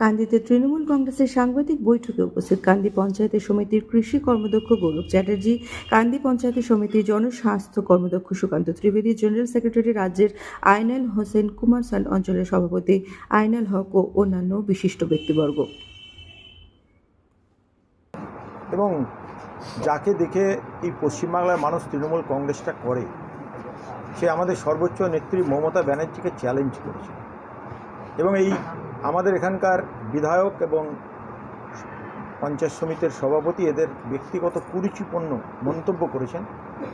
কান্দিতে তৃণমূল কংগ্রেসের সাংবাদিক বৈঠকে উপস্থিত কান্দি পঞ্চায়েতের সমিতির কৃষি কর্মদক্ষ গৌরব চ্যাটার্জি, কান্দি পঞ্চায়েতের সমিতির জনস্বাস্থ্য কর্মদক্ষ সুকান্ত ত্রিবেদী, জেনারেল সেক্রেটারি রাজ্যের আইনাল হোসেন কুমারসান অঞ্চলের সভাপতি আইনাল হক ও অন্যান্য বিশিষ্ট ব্যক্তিবর্গ। এবং যাকে দেখে এই পশ্চিমবাংলার মানুষ তৃণমূল কংগ্রেসটা করে, সে আমাদের সর্বোচ্চ নেত্রী মমতা ব্যানার্জিকে চ্যালেঞ্জ করেছে। এবং এই আমাদের এখানকার বিধায়ক এবং পঞ্চায়েত সমিতির সভাপতি এদের ব্যক্তিগত কুরুচিপূর্ণ মন্তব্য করেছেন,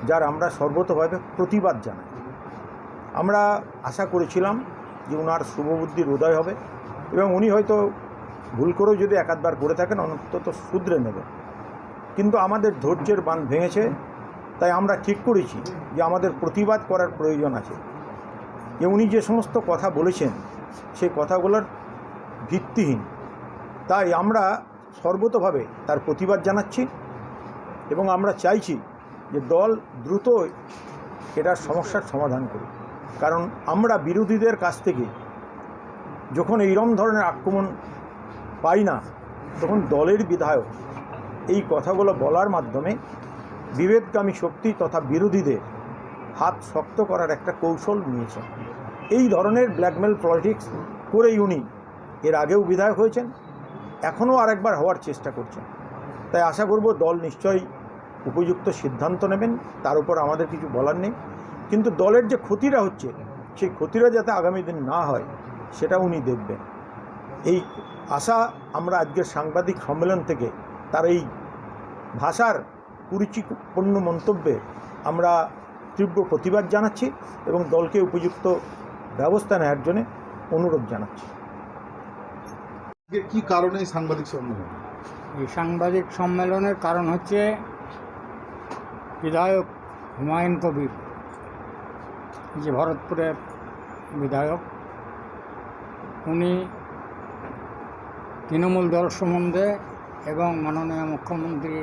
যার আমরা সর্বতভাবে প্রতিবাদ জানাই। আমরা আশা করেছিলাম যে ওনার শুভবুদ্ধির উদয় হবে এবং উনি হয়তো ভুল করেও যদি একাধবার করে থাকেন, অন্তত শুধরে নেবেন। কিন্তু আমাদের ধৈর্যের বাঁধ ভেঙেছে, তাই আমরা ঠিক করেছি যে আমাদের প্রতিবাদ করার প্রয়োজন আছে। যে উনি যে সমস্ত কথা বলেছেন, সেই কথাগুলোর ভিত্তিহীন। তাই আমরা সর্বতভাবে তার প্রতিবাদ জানাচ্ছি এবং আমরা চাইছি যে দল দ্রুত এটার সমস্যার সমাধান করুক। কারণ আমরা বিরোধীদের কাছ থেকে যখন এইরম ধরনের আক্রমণ পাই না, তখন দলের বিধায়ক এই কথাগুলো বলার মাধ্যমে বিভেদগামী শক্তি তথা বিরোধীদের হাত শক্ত করার একটা কৌশল নিয়েছেন। এই ধরনের ব্ল্যাকমেল পলিটিক্স করেই উনি এর আগেও বিধায়ক হয়েছেন, এখনও আরেকবার হওয়ার চেষ্টা করছেন। তাই আশা করব দল নিশ্চয়ই উপযুক্ত সিদ্ধান্ত নেবেন, তার উপর আমাদের কিছু বলার নেই। কিন্তু দলের যে ক্ষতিটা হচ্ছে, সেই ক্ষতিটা যাতে আগামী দিন না হয়, সেটা উনি দেখবেন। এই আশা আমরা আজকের সাংবাদিক সম্মেলন থেকে, তার এই ভাষার কুরুচিপূর্ণ মন্তব্যে আমরা তীব্র প্রতিবাদ জানাচ্ছি এবং দলকে উপযুক্ত ব্যবস্থা নেওয়ার জন্য অনুরোধ জানাচ্ছি। কি কারণে সাংবাদিক সম্মেলন? এই সাংবাদিক সম্মেলনের কারণ হচ্ছে বিধায়ক হুমায়ুন কবির যে ভরতপুরের বিধায়ক, উনি তৃণমূল দল সম্বন্ধে এবং মাননীয় মুখ্যমন্ত্রী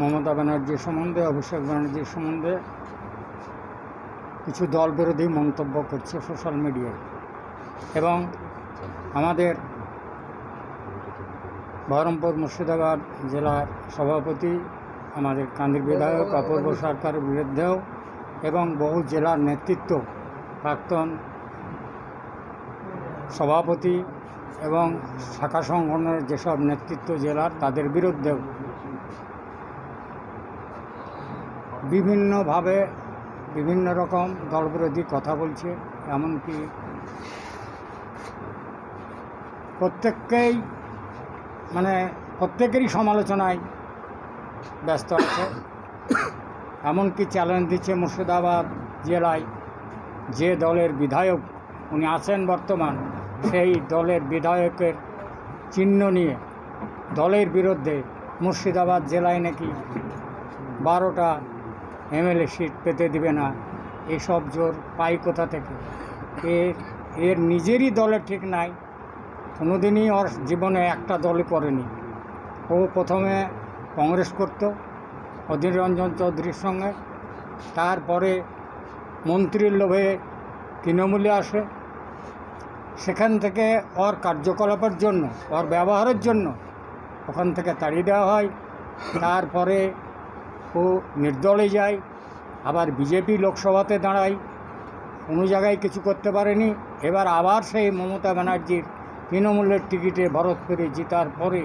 মমতা ব্যানার্জির সম্বন্ধে, অভিষেক ব্যানার্জির সম্বন্ধে কিছু দল বিরোধী মন্তব্য করছে সোশ্যাল মিডিয়ায় এবং আমাদের বহরমপুর মুর্শিদাবাদ জেলার সভাপতি আমাদের কান্দির বিধায়ক, অপূর্ব সরকারের বিরুদ্ধেও এবং বহু জেলার নেতৃত্ব, প্রাক্তন সভাপতি এবং শাখা সংগঠনের যেসব নেতৃত্ব জেলার তাদের বিরুদ্ধেও বিভিন্নভাবে বিভিন্ন রকম দলবিরোধী কথা বলছে, এমনকি প্রত্যেককেই মানে প্রত্যেকেরই সমালোচনায় ব্যস্ত আছে। এমনকি চ্যালেঞ্জ দিচ্ছে মুর্শিদাবাদ জেলায় যে দলের বিধায়ক উনি আছেন বর্তমান, সেই দলের বিধায়কের চিহ্ন নিয়ে দলের বিরুদ্ধে মুর্শিদাবাদ জেলায় নাকি বারোটা এমএলএ সিট পেতে দিবে না, এসব জোর পাই কোথা থেকে? এর এর নিজেরই দলে ঠিক নাই কোনোদিনই ওর জীবনে একটা দলই করেনি। ও প্রথমে কংগ্রেস করত, অধীর রঞ্জন চৌধুরীর সঙ্গে। তারপরে মন্ত্রীর লোভে তৃণমূলে আসে। সেখান থেকে ওর কার্যকলাপের জন্য, ওর ব্যবহারের জন্য ওখান থেকে তাড়িয়ে দেওয়া হয়। তারপরে ও নির্দলে যায়, আবার বিজেপি লোকসভাতে দাঁড়ায়। কোনো জায়গায় কিছু করতে পারেনি। এবার আবার সেই মমতা ব্যানার্জির তৃণমূলের টিকিটে ভরতপুরে জেতার পরে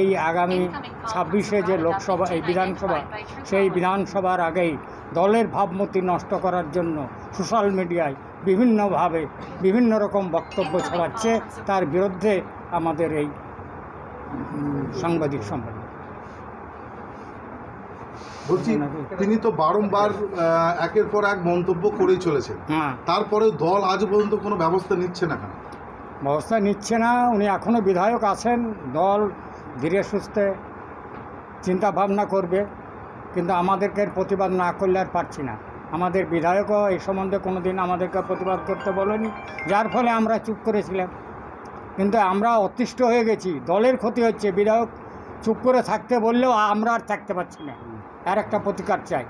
এই আগামী ছাব্বিশে যে লোকসভা এই বিধানসভা সেই বিধানসভার আগেই দলের ভাবমূর্তি নষ্ট করার জন্য সোশ্যাল মিডিয়ায় বিভিন্নভাবে বিভিন্ন রকম বক্তব্য ছড়াচ্ছে। তার বিরুদ্ধে আমাদের এই সাংবাদিক সম্মেলন। বলছি তিনি তো বারংবার একের পর এক মন্তব্য করেই চলেছেন। হ্যাঁ। তারপরেও দল আজ পর্যন্ত কোনো ব্যবস্থা নিচ্ছে না কেন? ব্যবস্থা নিচ্ছে না উনি এখনও বিধায়ক আছেন দল ধীরে সুস্থে চিন্তা ভাবনা করবে কিন্তু আমাদেরকে প্রতিবাদ না করলে আর পারছি না। আমাদের বিধায়কও এই সম্বন্ধে কোনো দিন আমাদেরকে প্রতিবাদ করতে বলেনি যার ফলে আমরা চুপ করেছিলাম। কিন্তু আমরা অতিষ্ঠ হয়ে গেছি দলের ক্ষতি হচ্ছে বিধায়ক চুপ করে থাকতে বললেও আমরা আর থাকতে পারছি না। আর একটা প্রতিকার চাই।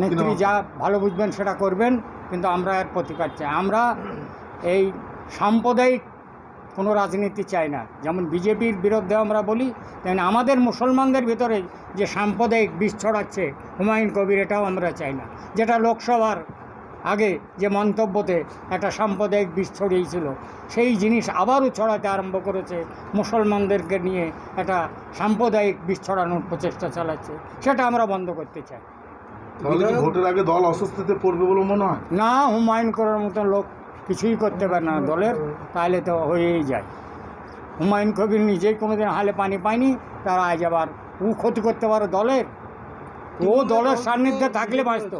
নেত্রী যা ভালো বুঝবেন সেটা করবেন কিন্তু আমরা এর প্রতিকার চাই। আমরা এই সাম্প্রদায়িক কোনো রাজনীতি চাই না। যেমন বিজেপির বিরুদ্ধে আমরা বলি তেমন আমাদের মুসলমানদের ভিতরে যে সাম্প্রদায়িক বিষ ছড়াচ্ছে হুমায়ুন কবির এটাও আমরা চাই না। যেটা লোকসভার আগে যে মন্তব্যতে একটা সাম্প্রদায়িক বিষ ছড়িয়েছিল সেই জিনিস আবারও ছড়াতে আরম্ভ করেছে মুসলমানদেরকে নিয়ে একটা সাম্প্রদায়িক বিষ ছড়ানোর প্রচেষ্টা চালাচ্ছে। সেটা আমরা বন্ধ করতে চাই। ভোটের আগে দল অস্বস্তিতে পড়বে বলে মনে হয়? না হুমায়ুন করার মতো লোক কিছুই করতে পারে না দলের তাহলে তো হয়েই যায়। হুমায়ুন কবির নিজেই কোনোদিন হালে পানি পায়নি তারা আজ আবার ও ক্ষতি করতে পারে দলের। ও দলের সান্নিধ্যে থাকলে বাঁচত।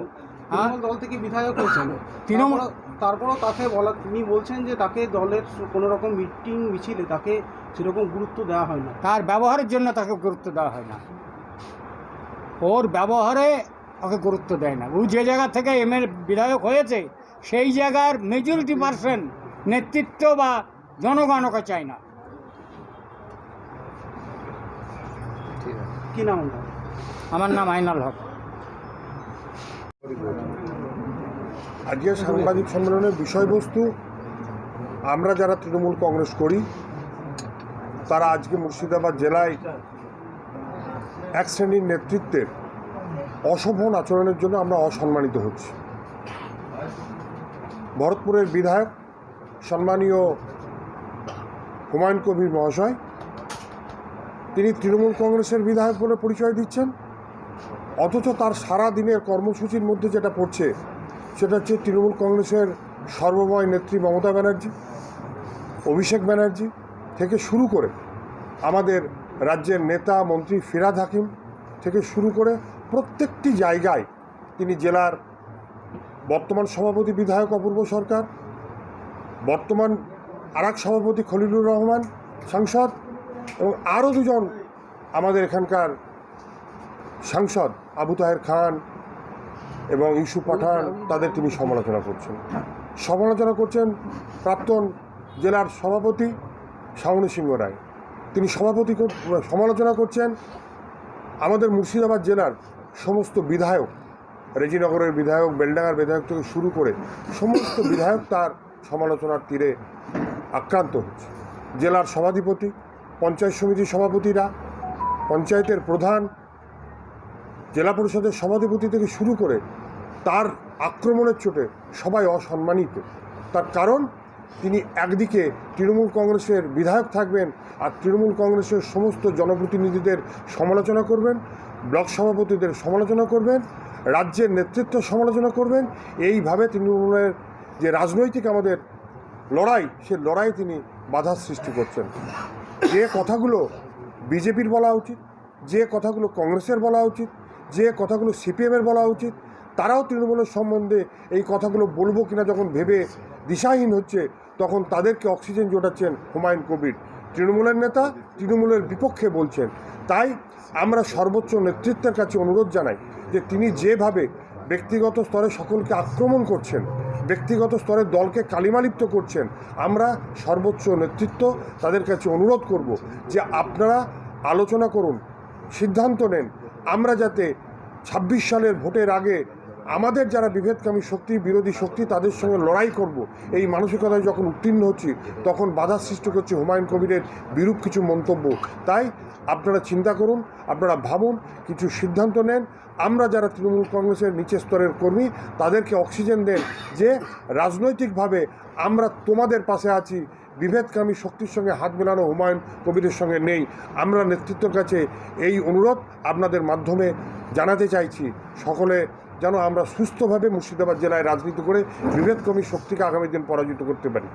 হ্যাঁ? দল থেকে বিধায়ক হয়েছেন তৃণমূল- তারপরও- তারপরও তাকে বলা তিনি বলছেন যে তাকে দলের কোনো রকম মিটিং মিছিলে তাকে সেরকম গুরুত্ব দেওয়া হয় না। তার ব্যবহারের জন্য তাকে গুরুত্ব দেওয়া হয় না। ওর ব্যবহারে ওকে গুরুত্ব দেয় না। ও যে জায়গা থেকে এমএল বিধায়ক হয়েছে সেই জায়গার মেজরিটি পার্সেন্ট নেতৃত্ব বা জনগণকে চায় না। কি নাম আমার নাম আইনাল হক। আজকের সাংবাদিক সম্মেলনের বিষয়বস্তু আমরা যারা তৃণমূল কংগ্রেস করি তারা আজকে মুর্শিদাবাদ জেলায় এক শ্রেণির নেতৃত্বের অশোভন আচরণের জন্য আমরা অসম্মানিত হচ্ছি। ভরতপুরের বিধায়ক সম্মানীয় হুমায়ুন কবির মহাশয়, তিনি তৃণমূল কংগ্রেসের বিধায়ক বলে পরিচয় দিচ্ছেন, অথচ তার সারা দিনের কর্মসূচির মধ্যে যেটা পড়ছে, সেটা হচ্ছে তৃণমূল কংগ্রেসের সর্বময় নেত্রী মমতা ব্যানার্জি, অভিষেক ব্যানার্জি থেকে শুরু করে আমাদের রাজ্যের নেতা মন্ত্রী ফিরাদ হাকিম থেকে শুরু করে প্রত্যেকটি জায়গায় তিনি জেলার বর্তমান সভাপতি বিধায়ক অপূর্ব সরকার, বর্তমান আরেক সভাপতি খলিলুর রহমান সাংসদ এবং আরও দুজন আমাদের এখানকার সাংসদ আবু তাহের খান এবং ইস্যু পাঠান, তাদের তিনি সমালোচনা করছেন। সমালোচনা করছেন প্রাক্তন জেলার সভাপতি শাওনী সিংহ রায়। তিনি সভাপতি সমালোচনা করছেন আমাদের মুর্শিদাবাদ জেলার সমস্ত বিধায়ক রেজিনগরের বিধায়ক, বেলডাঙ্গার বিধায়ক থেকে শুরু করে সমস্ত বিধায়ক তার সমালোচনার তীরে আক্রান্ত হচ্ছে। জেলার সভাধিপতি, পঞ্চায়েত সমিতির সভাপতিরা, পঞ্চায়েতের প্রধান, জেলা পরিষদের সভাধিপতি থেকে শুরু করে তার আক্রমণের চোটে সবাই অসম্মানিত। তার কারণ তিনি একদিকে তৃণমূল কংগ্রেসের বিধায়ক থাকবেন আর তৃণমূল কংগ্রেসের সমস্ত জনপ্রতিনিধিদের সমালোচনা করবেন, ব্লক সভাপতিদের সমালোচনা করবেন, রাজ্যের নেতৃত্ব সমালোচনা করবেন। এইভাবে তৃণমূলের যে রাজনৈতিক আমাদের লড়াই, সে লড়াই তিনি বাধা সৃষ্টি করছেন। যে কথাগুলো বিজেপির বলা উচিত, যে কথাগুলো কংগ্রেসের বলা উচিত, যে কথাগুলো সিপিএমের বলা উচিত, তারাও তৃণমূলের সম্বন্ধে এই কথাগুলো বলব কিনা যখন ভেবে দিশাহীন হচ্ছে, তখন তাদেরকে অক্সিজেন জোটাচ্ছেন হুমায়ুন কবির। তৃণমূলের নেতা তৃণমূলের বিপক্ষে বলছেন। তাই আমরা সর্বোচ্চ নেতৃত্বের কাছে অনুরোধ জানাই যে তিনি যেভাবে ব্যক্তিগত স্তরে সকলকে আক্রমণ করছেন, ব্যক্তিগত স্তরে দলকে কালিমালিপ্ত করছেন, আমরা সর্বোচ্চ নেতৃত্ব তাদের কাছে অনুরোধ করব যে আপনারা আলোচনা করুন, সিদ্ধান্ত নেন। আমরা যাতে ছাব্বিশ সালের ভোটের আগে আমাদের যারা বিভেদকামী শক্তি, বিরোধী শক্তি, তাদের সঙ্গে লড়াই করব। এই মানসিকতায় যখন উত্তীর্ণ হচ্ছি, তখন বাধা সৃষ্টি করছে হুমায়ুন কবিরের বিরূপ কিছু মন্তব্য। তাই আপনারা চিন্তা করুন, আপনারা ভাবুন, কিছু সিদ্ধান্ত নেন। আমরা যারা তৃণমূল কংগ্রেসের নিচের স্তরের কর্মী, তাদেরকে অক্সিজেন দেন যে রাজনৈতিকভাবে আমরা তোমাদের পাশে আছি। বিভেদকামী শক্তির সঙ্গে হাত মেলানো হুমায়ুন কবিরের সঙ্গে নেই। আমরা নেতৃত্বের কাছে এই অনুরোধ আপনাদের মাধ্যমে জানাতে চাইছি। সকলে যেন আমরা সুস্থভাবে মুর্শিদাবাদ জেলায় রাজনীতি করে বিভেদকর্মী শক্তিকে আগামী দিন পরাজিত করতে পারি।